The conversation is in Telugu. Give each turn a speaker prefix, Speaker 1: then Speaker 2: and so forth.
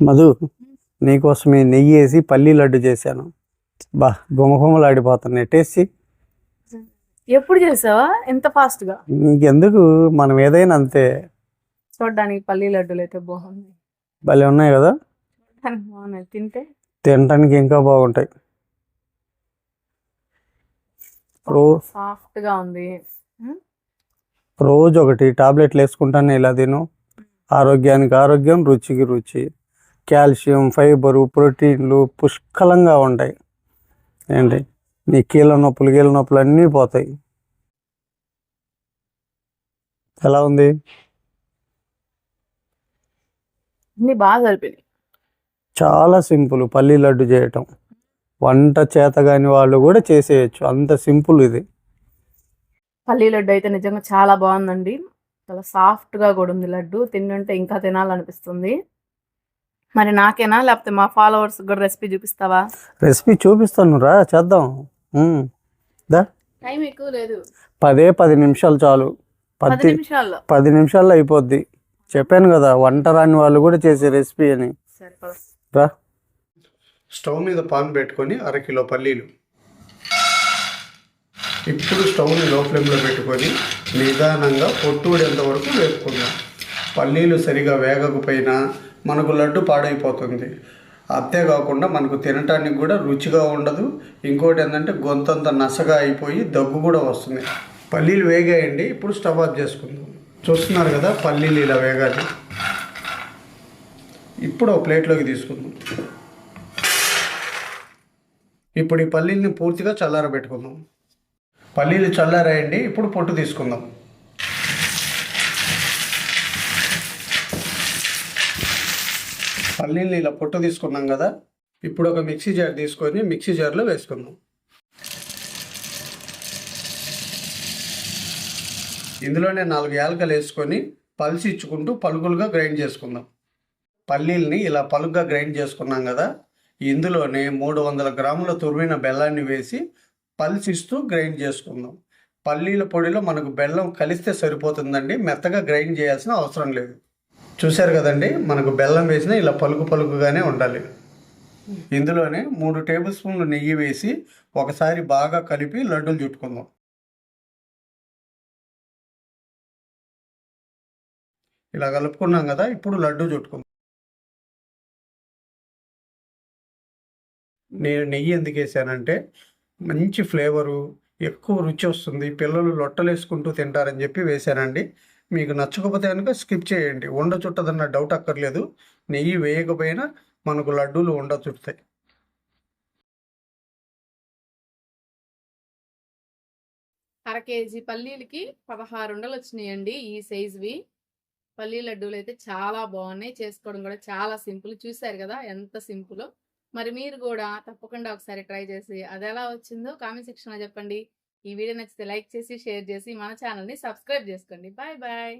Speaker 1: మధు నీకోసమే నెయ్యి వేసి పల్లీ లడ్డు చేశాను. బా గుమగుమలాడిపోతున్నాయి టేస్ట్.
Speaker 2: ఎప్పుడు చేసావా? ఎంత ఫాస్ట్గా
Speaker 1: నీకెందుకు? మనం ఏదైనా అంతే.
Speaker 2: చూడడానికి పల్లి లడ్డూలు అయితే బాగున్నాయి
Speaker 1: భలే ఉన్నాయి కదా?
Speaker 2: బాగున్నాయి. తింటే?
Speaker 1: తినడానికి ఇంకా బాగుంటాయి.
Speaker 2: సాఫ్ట్గా ఉంది.
Speaker 1: రోజు ఒకటి టాబ్లెట్లు వేసుకుంటానే ఇలా తిను. ఆరోగ్యానికి ఆరోగ్యం రుచికి రుచి. కాల్షియం ఫైబరు ప్రోటీన్లు పుష్కలంగా ఉంటాయి. ఏంటి? నీ కీళ్ళ నొప్పులు కీళ్ళ నొప్పులు అన్నీ పోతాయి. ఎలా ఉంది?
Speaker 2: బాగా
Speaker 1: చాలా సింపుల్ పల్లి లడ్డు చేయటం. వంట చేత కాని వాళ్ళు కూడా చేసేయచ్చు. అంత సింపుల్ ఇది.
Speaker 2: పల్లి లడ్డు అయితే నిజంగా చాలా బాగుందండి. చాలా సాఫ్ట్గా కూడా ఉంది లడ్డు. తింటుంటే ఇంకా తినాలనిపిస్తుంది. మరి నాకేనా? లేకపోతే మా ఫాలోవర్స్ కూడా రెసిపీ చూపిస్తావా?
Speaker 1: రెసిపీ చూపిస్తాను రా చేద్దాం. ఉమ్. దా.
Speaker 2: టైం ఎక్కువ లేదు.
Speaker 1: పదే పది నిమిషాలు చాలు.
Speaker 2: పది
Speaker 1: పది
Speaker 2: నిమిషాల్లో.
Speaker 1: పది నిమిషాల్లో అయిపోద్ది. చెప్పాను కదా వంట రాని వాళ్ళు కూడా చేసే రెసిపీ అని.
Speaker 2: సరే పద.
Speaker 1: రా. స్టవ్ మీద పాన్ పెట్టుకొని అరకిలో పల్లీలు. ఇప్పుడు స్టవ్ని లో ఫ్లేమ్లో పెట్టుకొని నిదానంగా పొట్టుడేంత వరకు వేపుకుందాం. పల్లీలు సరిగా వేగకపోయినా మనకు లడ్డు పాడైపోతుంది. అంతేకాకుండా మనకు తినటానికి కూడా రుచిగా ఉండదు. ఇంకోటి ఏంటంటే గొంతంత నసగా అయిపోయి దగ్గు కూడా వస్తుంది. పల్లీలు వేగాయండి ఇప్పుడు స్టవ్ ఆఫ్ చేసుకుందాం. చూస్తున్నారు కదా పల్లీలు ఇలా వేగాలి. ఇప్పుడు ఒక ప్లేట్లోకి తీసుకుందాం. ఇప్పుడు ఈ పల్లీల్ని పూర్తిగా చల్లారబెట్టుకుందాం. పల్లీలు చల్లారాయండి ఇప్పుడు పొట్టు తీసుకుందాం. పల్లీలు ఇలా పొట్టు తీసుకున్నాం కదా ఇప్పుడు ఒక మిక్సీ జార్ తీసుకొని మిక్సీ జార్లో వేసుకుందాం. ఇందులోనే నాలుగు యాలకలు వేసుకొని పల్సి ఇచ్చుకుంటూ పలుకులుగా గ్రైండ్ చేసుకుందాం. పల్లీల్ని ఇలా పలుగ్గా గ్రైండ్ చేసుకున్నాం కదా ఇందులోనే మూడు వందల గ్రాముల తురిమిన బెల్లాన్ని వేసి పల్సిస్తూ గ్రైండ్ చేసుకుందాం. పల్లీల పొడిలో మనకు బెల్లం కలిస్తే సరిపోతుందండి మెత్తగా గ్రైండ్ చేయాల్సిన అవసరం లేదు. చూశారు కదండి మనకు బెల్లం వేసినా ఇలా పలుకు పలుకుగానే ఉండాలి. ఇందులోనే మూడు టేబుల్ స్పూన్లు నెయ్యి వేసి ఒకసారి బాగా కలిపి లడ్డూలు చుట్టుకుందాం. ఇలా కలుపుకున్నాం కదా ఇప్పుడు లడ్డు చుట్టుకుందాం. నేను నెయ్యి ఎందుకు వేసానంటే మంచి ఫ్లేవరు ఎక్కువ రుచి వస్తుంది పిల్లలు లొట్టలు వేసుకుంటూ తింటారని చెప్పి వేశానండి మీకు నచ్చకపోతే కనుక స్కిప్ చేయండి. ఉండ చుట్టదన్న డౌట్ అక్కర్లేదు. నెయ్యి వేయకపోయినా మనకు లడ్డూలు ఉండ చుడతాయి.
Speaker 2: అర కేజీ పల్లీలకి పదహారు ఉండలు వచ్చినాయండి ఈ సైజువి పల్లీ లడ్డూలు అయితే చాలా బాగున్నాయి. చేసుకోవడం కూడా చాలా సింపుల్. చూశారు కదా ఎంత సింపుల్. మరి మీరు కూడా తప్పకుండా ఒకసారి ట్రై చేసి అది ఎలా వచ్చిందో కామెంట్ సెక్షన్లో చెప్పండి. ఈ వీడియో నచ్చితే లైక్ చేసి షేర్ చేసి మన ఛానల్ని సబ్స్క్రైబ్ చేసుకోండి. Bye bye.